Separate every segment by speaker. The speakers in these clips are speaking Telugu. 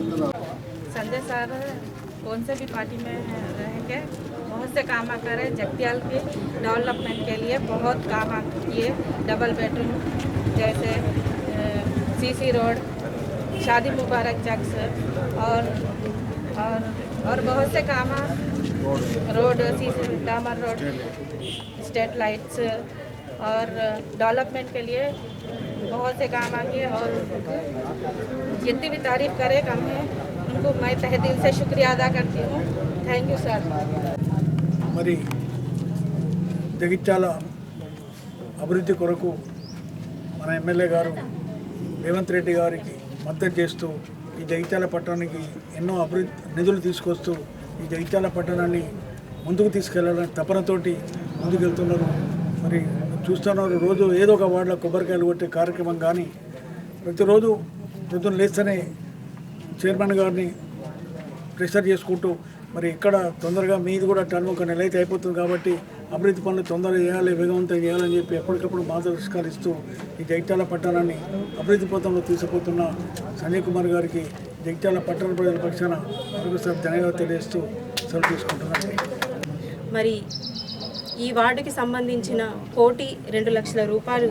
Speaker 1: संजय सर कौन से भी पार्टी में रह के बहुत से काम करे जगतियाल के डेवलपमेंट के लिए बहुत काम किए डबल बेडरूम जैसे CC road Shaadi Mubarak cheques और और और बहुत से काम रोड सीसी डामर रोड स्टेट लाइट्स और डेवलपमेंट के लिए बहुत से काम आगे और जितनी भी तारीफ करे कम है उनको मैं तहे दिल से शुक्रिया अदा करती हूँ थैंक यू सर
Speaker 2: మరి జగిత్యాల అభివృద్ధి కొరకు మన ఎమ్మెల్యే గారు రేవంత్ రెడ్డి గారికి మద్దతు చేస్తూ ఈ జగిత్యాల పట్టణానికి ఎన్నో అభివృద్ధి నిధులు తీసుకొస్తూ ఈ జగిత్యాల పట్టణాన్ని ముందుకు తీసుకెళ్లాలని తపనతోటి ముందుకు వెళ్తున్నారు మరి చూస్తున్నారు. రోజు ఏదో ఒక వార్డులో కొబ్బరికాయలు కొట్టే కార్యక్రమం కానీ ప్రతిరోజు పొద్దున్న లేస్తేనే చైర్మన్ గారిని ప్రెషర్ చేసుకుంటూ మరి ఇక్కడ తొందరగా మీది కూడా టర్మ్ ఒక నెల అయితే అయిపోతుంది కాబట్టి అభివృద్ధి పనులు తొందరగా చేయాలి వేగవంతం చేయాలని చెప్పి ఎప్పటికప్పుడు మార్గదర్శకాలు ఈ జగిత్యాల పట్టణాన్ని అభివృద్ధి పథంలో తీసుకుపోతున్న సంజయ్ కుమార్ గారికి జగిత్యాల పట్టణ ప్రజల పక్షాన మరొకసారి ధన్యవాదాలు తెలియజేస్తూ సెలవు తీసుకుంటున్నాను.
Speaker 3: మరి ఈ వార్డుకి సంబంధించిన కోటి రెండు లక్షల రూపాయలు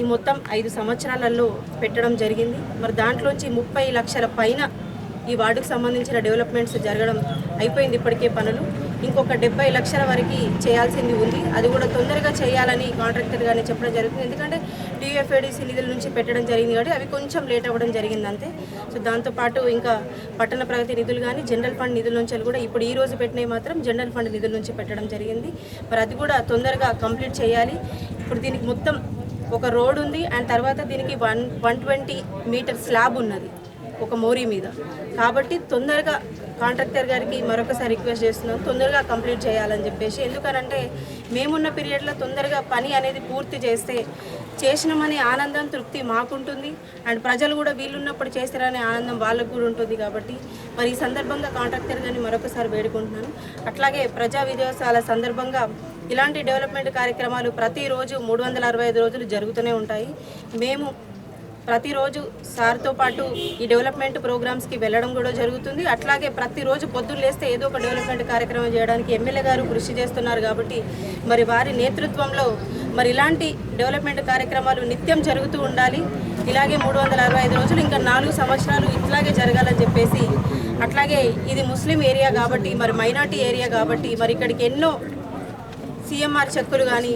Speaker 3: ఈ మొత్తం ఐదు సంవత్సరాలలో పెట్టడం జరిగింది. మరి దాంట్లోంచి ముప్పై లక్షల పైన ఈ వార్డుకు సంబంధించిన డెవలప్మెంట్స్ జరగడం అయిపోయింది ఇప్పటికే పనులు. ఇంకొక డెబ్బై లక్షల వరకు చేయాల్సింది ఉంది. అది కూడా తొందరగా చేయాలని కాంట్రాక్టర్ గారిని చెప్పడం జరుగుతుంది. ఎందుకంటే డిఎఫ్ఏడిసి నిధుల నుంచి పెట్టడం జరిగింది కాబట్టి అవి కొంచెం లేట్ అవ్వడం జరిగింది అంతే సో దాంతోపాటు ఇంకా పట్టణ ప్రగతి నిధులు కానీ జనరల్ ఫండ్ నిధుల నుంచి కూడా ఇప్పుడు ఈ రోజు పెట్టినవి మాత్రం జనరల్ ఫండ్ నిధుల నుంచి పెట్టడం జరిగింది. మరి అది కూడా తొందరగా కంప్లీట్ చేయాలి. ఇప్పుడు దీనికి మొత్తం ఒక రోడ్ ఉంది అండ్ తర్వాత దీనికి one one twenty meter slab ఉన్నది ఒక మోరీ మీద. కాబట్టి తొందరగా కాంట్రాక్టర్ గారికి మరొకసారి రిక్వెస్ట్ చేస్తున్నాం తొందరగా కంప్లీట్ చేయాలని చెప్పేసి. ఎందుకనంటే మేమున్న పీరియడ్లో తొందరగా పని అనేది పూర్తి చేస్తే చేసినామనే ఆనందం తృప్తి మాకుంటుంది. అండ్ ప్రజలు కూడా వీళ్ళున్నప్పుడు చేస్తారనే ఆనందం వాళ్ళకు కూడా ఉంటుంది కాబట్టి మరి ఈ సందర్భంగా కాంట్రాక్టర్ గారిని మరొకసారి వేడుకుంటున్నాను. అట్లాగే ప్రజా విజయోత్సవాల సందర్భంగా ఇలాంటి డెవలప్మెంట్ కార్యక్రమాలు ప్రతిరోజు మూడు వందల అరవై ఐదు రోజులు జరుగుతూనే ఉంటాయి. మేము ప్రతిరోజు సార్తో పాటు ఈ డెవలప్మెంట్ ప్రోగ్రామ్స్కి వెళ్ళడం కూడా జరుగుతుంది. అట్లాగే ప్రతిరోజు పొద్దున్న లేస్తే ఏదో ఒక డెవలప్మెంట్ కార్యక్రమం చేయడానికి ఎమ్మెల్యే గారు కృషి చేస్తున్నారు కాబట్టి మరి వారి నేతృత్వంలో మరి ఇలాంటి డెవలప్మెంట్ కార్యక్రమాలు నిత్యం జరుగుతూ ఉండాలి. ఇలాగే మూడు వందల అరవై ఐదు రోజులు ఇంకా నాలుగు సంవత్సరాలు ఇట్లాగే జరగాలని చెప్పేసి అట్లాగే ఇది ముస్లిం ఏరియా కాబట్టి మరి మైనార్టీ ఏరియా కాబట్టి మరి ఇక్కడికి ఎన్నో సీఎంఆర్ చెక్కులు కానీ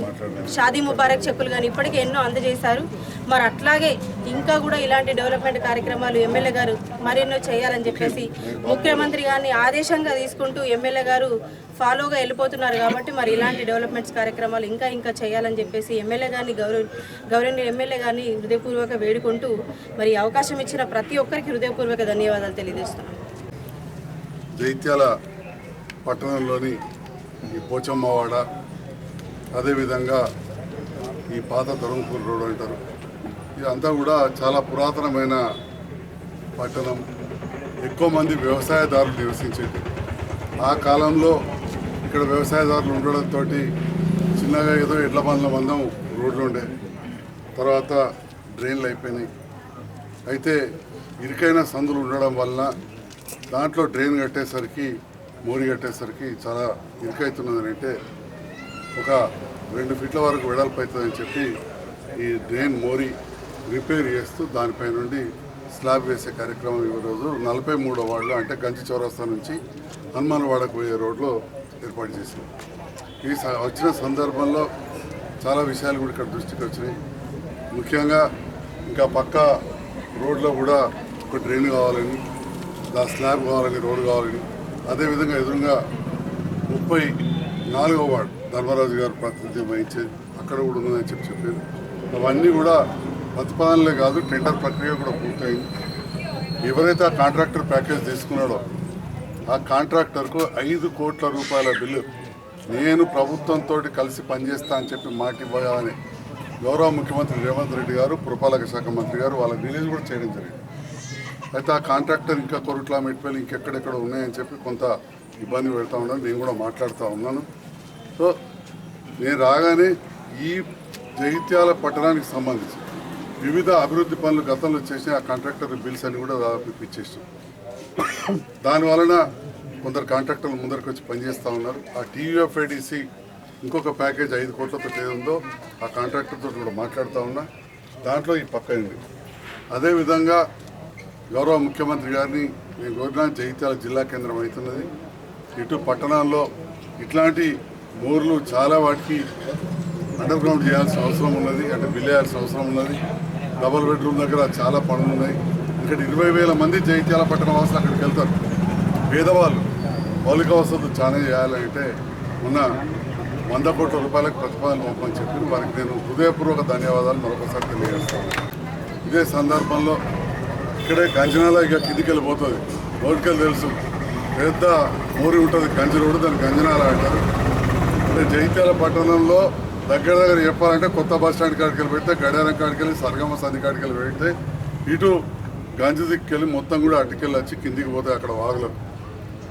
Speaker 3: షాదీ ముబారక్ చెక్కులు కానీ ఇప్పటికే ఎన్నో అందజేశారు. మరి అట్లాగే ఇంకా కూడా ఇలాంటి డెవలప్మెంట్ కార్యక్రమాలు ఎమ్మెల్యే గారు మరెన్నో చేయాలని చెప్పేసి ముఖ్యమంత్రి గారిని ఆదేశంగా తీసుకుంటూ ఎమ్మెల్యే గారు ఫాలోగా వెళ్ళిపోతున్నారు కాబట్టి మరి ఇలాంటి డెవలప్మెంట్స్ కార్యక్రమాలు ఇంకా ఇంకా చేయాలని చెప్పేసి ఎమ్మెల్యే గారిని గౌరవ గౌరవనీయ ఎమ్మెల్యే గారిని హృదయపూర్వక వేడుకుంటూ మరి అవకాశం ఇచ్చిన ప్రతి ఒక్కరికి హృదయపూర్వక ధన్యవాదాలు తెలియజేస్తున్నాను.
Speaker 4: జైత్యాల పట్టణంలోని ఈ పోచమ్మవాడ అదేవిధంగా ఈ పాత ధర్మపూర్ రోడ్ అంటారు. ఇదంతా కూడా చాలా పురాతనమైన పట్టణం. ఎక్కువ మంది వ్యవసాయదారులు నివసించేది. ఆ కాలంలో ఇక్కడ వ్యవసాయదారులు ఉండడంతో చిన్నగా ఏదో ఎడ్ల బండ్ల మందం రోడ్లు ఉండే. తర్వాత డ్రైన్లు అయిపోయినాయి. అయితే ఇరుకైన సందులు ఉండడం వలన దాంట్లో డ్రైన్ కట్టేసరికి మోరి కట్టేసరికి చాలా ఇరుకైతున్నదని అంటే ఒక రెండు ఫీట్ల వరకు వెడల్పు అవుతుందని చెప్పి ఈ డ్రైన్ మోరి రిపేర్ చేస్తూ దానిపై నుండి స్లాబ్ వేసే కార్యక్రమం ఈ రోజు నలభై మూడో వార్డులో అంటే గంచి చౌరస్తా నుంచి హనుమాన్వాడకు పోయే రోడ్లో ఏర్పాటు చేసింది ఈ స- వచ్చిన సందర్భంలో చాలా విషయాలు కూడా ఇక్కడ దృష్టికి వచ్చినాయి. ముఖ్యంగా ఇంకా పక్క రోడ్లో కూడా ఒక డ్రైన్ కావాలని దా స్లాబ్ కావాలని రోడ్ కావాలని అదేవిధంగా ఎదురుగా ముప్పై నాలుగో వార్డు ధర్మరాజు గారు ప్రాతినిధ్యం వహించేది అక్కడ కూడా ఉందని చెప్పి చెప్పారు. అవన్నీ కూడా ప్రతిపాదనలే కాదు టెండర్ ప్రక్రియ కూడా పూర్తయింది. ఎవరైతే ఆ కాంట్రాక్టర్ ప్యాకేజ్ తీసుకున్నాడో ఆ కాంట్రాక్టర్కు ఐదు కోట్ల రూపాయల బిల్లు. నేను ప్రభుత్వంతో కలిసి పనిచేస్తా అని చెప్పి మాట ఇవ్వాలని గౌరవ ముఖ్యమంత్రి రేవంత్ రెడ్డి గారు పురపాలక శాఖ మంత్రి గారు వాళ్ళ రిలీజ్ కూడా చేయడం జరిగింది. అయితే ఆ కాంట్రాక్టర్ ఇంకా కొరుట్లా మెట్పల్లి ఇంకెక్కడెక్కడ ఉన్నాయని చెప్పి కొంత ఇబ్బంది పెడతా ఉన్నాను. నేను కూడా మాట్లాడుతూ ఉన్నాను. సో నేను రాగానే ఈ జగిత్యాల పట్టణానికి సంబంధించి వివిధ అభివృద్ధి పనులు గతంలో చేసిన ఆ కాంట్రాక్టర్ బిల్స్ అని కూడా దాదాపు ఇప్పించేసాం దాని వలన కొందరు కాంట్రాక్టర్లు ముందరకు వచ్చి పనిచేస్తూ ఉన్నారు. ఆ టీయూఎఫ్ఐడిసి ఇంకొక ప్యాకేజ్ ఐదు కోట్లతో ఏది ఉందో ఆ కాంట్రాక్టర్తో కూడా మాట్లాడుతూ ఉన్నా. దాంట్లో ఈ పక్క అయింది. అదేవిధంగా గౌరవ ముఖ్యమంత్రి గారిని నేను కోరిన జగిత్యాల జిల్లా కేంద్రం అవుతున్నది. ఇటు పట్టణాల్లో ఇట్లాంటి బోర్లు చాలా వాటికి అండర్ గ్రౌండ్ చేయాల్సిన అవసరం ఉన్నది. అంటే బిల్ వేయాల్సిన అవసరం ఉన్నది. డబుల్ బెడ్రూమ్ దగ్గర చాలా పనులు ఉన్నాయి ఇక్కడ ఇరవై వేల మంది జైత్యాల పట్టణ వాసులు అక్కడికి వెళ్తారు. పేదవాళ్ళు మౌలిక వసతులు చాలా చేయాలంటే ఉన్న వంద కోట్ల రూపాయలకు ప్రతిపాదన పంపని చెప్పి వారికి నేను హృదయపూర్వక ధన్యవాదాలు మరొకసారి తెలియజేస్తాను. ఇదే సందర్భంలో ఇక్కడే గంజనాల ఇక కిందికి వెళ్ళిపోతుంది. రోడ్డుకెళ్ళి తెలుసు. పెద్ద ఊరి ఉంటుంది. గంజి రోడ్డు దాన్ని గంజనాల అంటారు. అంటే జైత్యాల పట్టణంలో దగ్గర దగ్గర చెప్పాలంటే కొత్త బస్ స్టాండ్ కాడికి వెళ్ళి పెడితే గడియారం కాడికి వెళ్ళి సర్గమ సంధి కాడికి వెళ్ళి పెడితే ఇటు గంజి దిక్కెళ్ళి మొత్తం కూడా అటుకెళ్ళి వచ్చి కిందికి పోతే అక్కడ వాగులకు.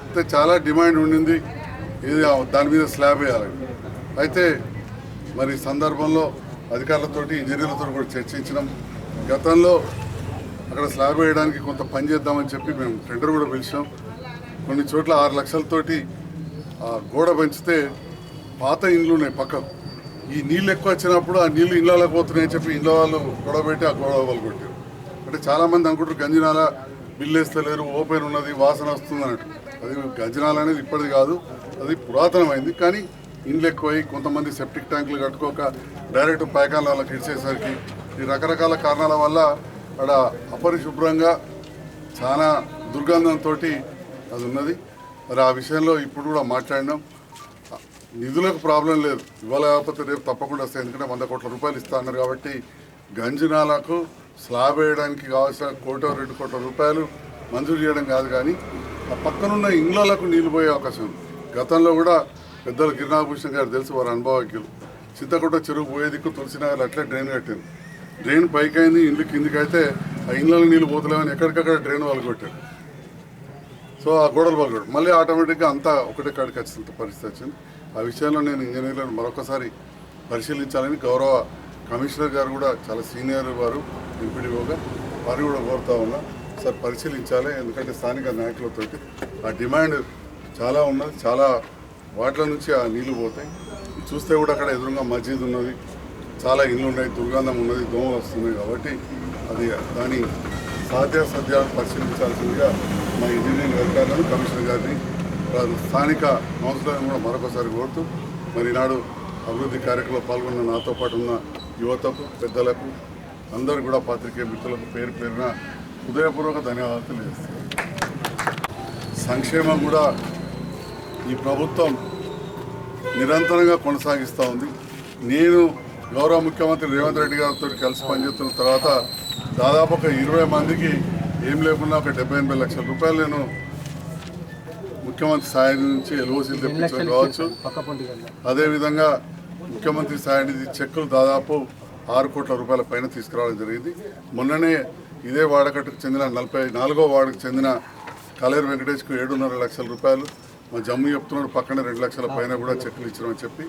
Speaker 4: అయితే చాలా డిమాండ్ ఉండింది. ఇది దాని మీద స్లాబ్ వేయాలి. అయితే మరి సందర్భంలో అధికారులతోటి ఇంజనీర్లతో కూడా చర్చించినాం. గతంలో అక్కడ స్లాబ్ వేయడానికి కొంత పని చేద్దామని చెప్పి మేము టెండర్ కూడా పిలిచాం కొన్ని చోట్ల ఆరు లక్షలతోటి ఆ గోడ పెంచితే పాత ఇండ్లు ఉన్నాయి పక్కకు. ఈ నీళ్ళు ఎక్కువ వచ్చినప్పుడు ఆ నీళ్ళు ఇళ్ళలోకి పోతున్నాయని చెప్పి ఇళ్ళ వాళ్ళు గొడవ పెట్టి ఆ గొడవ వాళ్ళు కొట్టారు అంటే చాలామంది అనుకుంటారు గంజనాల బిల్లు వేస్తలేరు ఓపెన్ ఉన్నది వాసన వస్తుంది అన్నట్టు. అది గంజనాల అనేది ఇప్పటిది కాదు అది పురాతనమైంది. కానీ ఇండ్లు ఎక్కువై కొంతమంది సెప్టిక్ ట్యాంకులు కట్టుకోక డైరెక్ట్ పైకాల వాళ్ళకి ఇచ్చేసరికి ఈ రకరకాల కారణాల వల్ల అక్కడ అపరిశుభ్రంగా చాలా దుర్గంధంతో అది ఉన్నది. మరి ఆ విషయంలో ఇప్పుడు కూడా మాట్లాడినాం. నిధులకు ప్రాబ్లం లేదు. ఇవాళ కాకపోతే రేపు తప్పకుండా వస్తాయి. ఎందుకంటే వంద కోట్ల రూపాయలు ఇస్తా అన్నారు కాబట్టి గంజనాలకు స్లాబ్ వేయడానికి కావాల్సిన కోట రెండు కోట్ల రూపాయలు మంజూరు చేయడం కాదు కానీ ఆ పక్కనున్న ఇండ్లకు నీళ్ళు పోయే అవకాశం ఉంది. గతంలో కూడా పెద్దలు గిరినాభూషణ్ గారు తెలుసు వారి అనుభవజ్ఞులు చింతకుంట చెరువు పోయే దిక్కు తులసినగర్ అట్లే డ్రైన్ కట్టింది. డ్రైన్ పైకి అయింది ఇండ్లు కిందికి అయితే ఆ ఇండ్లలో నీళ్ళు పోతలేమని ఎక్కడికక్కడ డ్రైన్ వాళ్ళు కొట్టారు. సో ఆ గోడలు పగలడు మళ్ళీ ఆటోమేటిక్గా అంతా ఒకటే కాడికి వచ్చినంత పరిస్థితి వచ్చింది. ఆ విషయంలో నేను ఇంజనీర్లను మరొకసారి పరిశీలించాలని గౌరవ కమిషనర్ గారు కూడా చాలా సీనియర్ వారు. ఎంపీడీఓగా వారిని కూడా కోరుతా ఉన్నా. సార్ పరిశీలించాలి. ఎందుకంటే స్థానిక నాయకులతో ఆ డిమాండ్ చాలా ఉన్నది. చాలా వాటిల నుంచి ఆ నీళ్ళు పోతాయి. చూస్తే కూడా అక్కడ ఎదురుగా మస్జిద్ ఉన్నది. చాలా ఇల్లు ఉన్నాయి. దుర్గంధం ఉన్నది. దోమలు వస్తున్నాయి కాబట్టి అది దాని సాధ్యాసాధ్యాలు పరిశీలించాల్సిందిగా మా ఇంజనీరింగ్ అధికారులను కమిషనర్ గారిని స్థానిక కౌన్సిలర్ని కూడా మరొకసారి కోరుతూ మరి ఈనాడు అభివృద్ధి కార్యక్రమంలో పాల్గొన్న నాతో పాటు ఉన్న యువతకు పెద్దలకు అందరూ కూడా పాత్రికేయ మిత్రులకు పేరు పేరున హృదయపూర్వక ధన్యవాదాలు తెలియజేస్తాను. సంక్షేమం కూడా ఈ ప్రభుత్వం నిరంతరంగా కొనసాగిస్తూ ఉంది. నేను గౌరవ ముఖ్యమంత్రి రేవంత్ రెడ్డి గారితో కలిసి పనిచేస్తున్న తర్వాత దాదాపు ఒక ఇరవై మందికి ఏం లేకుండా ఒక డెబ్బై ఎనభై లక్షల రూపాయలు నేను ముఖ్యమంత్రి సాయం నుంచి ఎల్ఓసీలు తెప్పించడం కావచ్చు. అదేవిధంగా ముఖ్యమంత్రి సాయం చెక్కులు దాదాపు ఆరు కోట్ల రూపాయల పైన తీసుకురావడం జరిగింది. మొన్ననే ఇదే వాడకట్టుకు చెందిన నలభై నాలుగో వార్డుకు చెందిన కలేరు వెంకటేష్కు ఏడున్నర లక్షల రూపాయలు మా జమ్ము చెప్తున్నాడు పక్కనే రెండు లక్షల పైన కూడా చెక్కులు ఇచ్చినామని చెప్పి.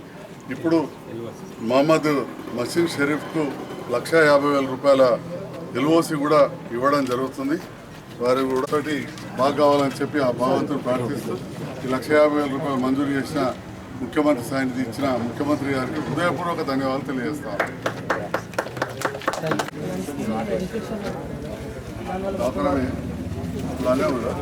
Speaker 4: ఇప్పుడు మహమ్మద్ మసీన్ షరీఫ్కు లక్ష యాభై వేల రూపాయల ఎల్ఓసి కూడా ఇవ్వడం జరుగుతుంది. వారి కూడా బాగా కావాలని చెప్పి ఆ భావంతో ప్రార్థిస్తూ ఈ లక్ష యాభై వేల రూపాయలు మంజూరు చేసిన ముఖ్యమంత్రి సాయం ఇచ్చిన ముఖ్యమంత్రి గారికి హృదయపూర్వక ధన్యవాదాలు తెలియజేస్తాను. అవసరమే అలానే ఉందా?